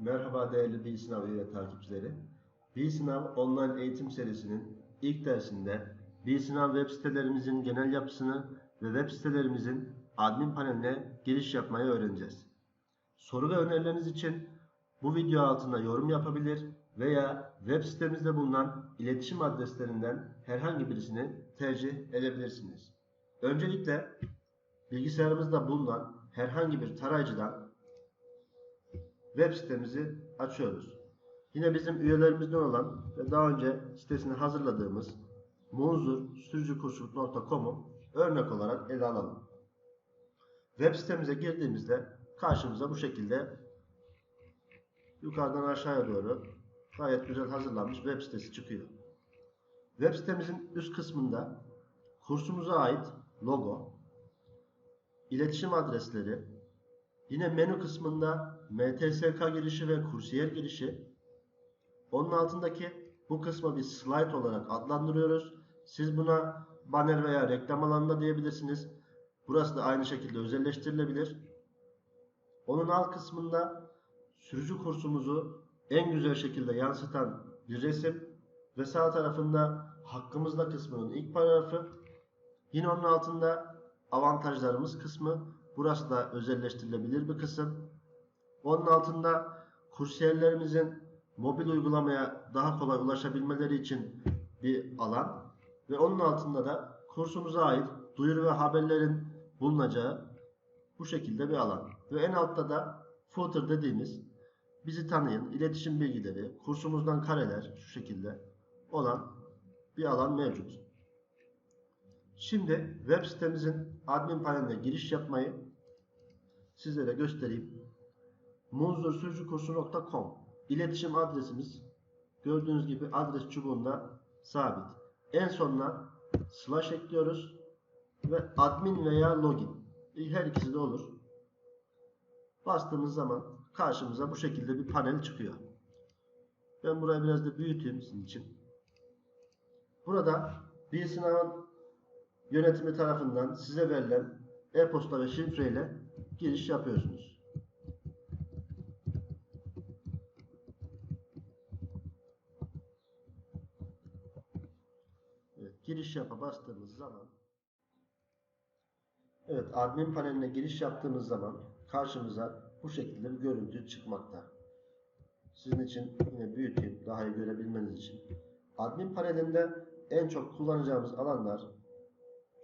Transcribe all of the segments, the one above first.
Merhaba değerli Bilgi Sınav üye takipçileri. Bilgi Sınav online eğitim serisinin ilk dersinde Bilgi Sınav web sitelerimizin genel yapısını ve web sitelerimizin admin paneline giriş yapmayı öğreneceğiz. Soru ve önerileriniz için bu video altına yorum yapabilir veya web sitemizde bulunan iletişim adreslerinden herhangi birisini tercih edebilirsiniz. Öncelikle bilgisayarımızda bulunan herhangi bir tarayıcıdan web sitemizi açıyoruz. Yine bizim üyelerimizden olan ve daha önce sitesini hazırladığımız munzursürücükursu.com'u örnek olarak ele alalım. Web sitemize girdiğimizde karşımıza bu şekilde yukarıdan aşağıya doğru gayet güzel hazırlanmış web sitesi çıkıyor. Web sitemizin üst kısmında kursumuza ait logo, iletişim adresleri, yine menü kısmında MTSK girişi ve kursiyer girişi, onun altındaki bu kısmı bir slide olarak adlandırıyoruz. Siz buna banner veya reklam alanında diyebilirsiniz. Burası da aynı şekilde özelleştirilebilir. Onun alt kısmında sürücü kursumuzu en güzel şekilde yansıtan bir resim ve sağ tarafında hakkımızda kısmının ilk paragrafı. Yine onun altında avantajlarımız kısmı. Burası da özelleştirilebilir bir kısım. Onun altında kursiyerlerimizin mobil uygulamaya daha kolay ulaşabilmeleri için bir alan ve onun altında da kursumuza ait duyuru ve haberlerin bulunacağı bu şekilde bir alan. Ve en altta da footer dediğimiz bizi tanıyın, iletişim bilgileri, kursumuzdan kareler şu şekilde olan bir alan mevcut. Şimdi web sitemizin admin paneline giriş yapmayı sizlere göstereyim. munzursürücükursu.com İletişim adresimiz gördüğünüz gibi adres çubuğunda sabit. En sonuna slash ekliyoruz ve admin veya login her ikisi de olur. Bastığımız zaman karşımıza bu şekilde bir panel çıkıyor. Ben burayı biraz da büyüteyim sizin için. Burada bir sınavın yönetimi tarafından size verilen e-posta ve şifreyle giriş yapıyorsunuz. Evet, giriş yapa bastığımız zaman Evet, admin paneline giriş yaptığımız zaman karşımıza bu şekilde bir görüntü çıkmakta. Sizin için yine büyüteyim, daha iyi görebilmeniz için. Admin panelinde en çok kullanacağımız alanlar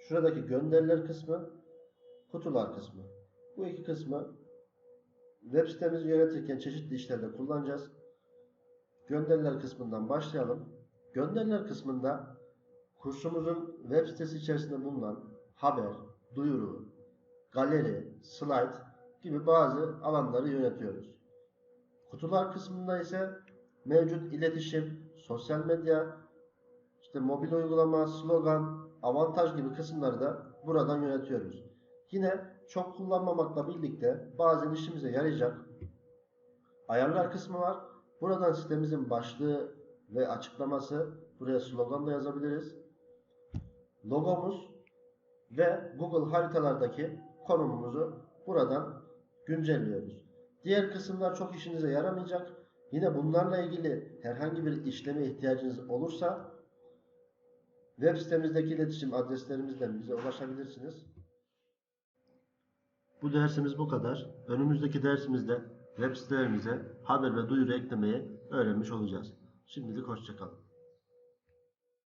şuradaki gönderiler kısmı, kutular kısmı. Bu iki kısmı web sitemizi yönetirken çeşitli işlerde kullanacağız. Gönderiler kısmından başlayalım. Gönderiler kısmında kursumuzun web sitesi içerisinde bulunan haber, duyuru, galeri, slide gibi bazı alanları yönetiyoruz. Kutular kısmında ise mevcut iletişim, sosyal medya, işte mobil uygulama, slogan, avantaj gibi kısımları da buradan yönetiyoruz. Yine çok kullanmamakla birlikte bazen işimize yarayacak ayarlar kısmı var. Buradan sitemizin başlığı ve açıklaması buraya slogan da yazabiliriz. Logomuz ve Google haritalardaki konumumuzu buradan güncelliyoruz. Diğer kısımlar çok işinize yaramayacak. Yine bunlarla ilgili herhangi bir işleme ihtiyacınız olursa web sitemizdeki iletişim adreslerimizden bize ulaşabilirsiniz. Bu dersimiz bu kadar. Önümüzdeki dersimizde web sitelerimize haber ve duyuru eklemeyi öğrenmiş olacağız. Şimdilik hoşçakalın.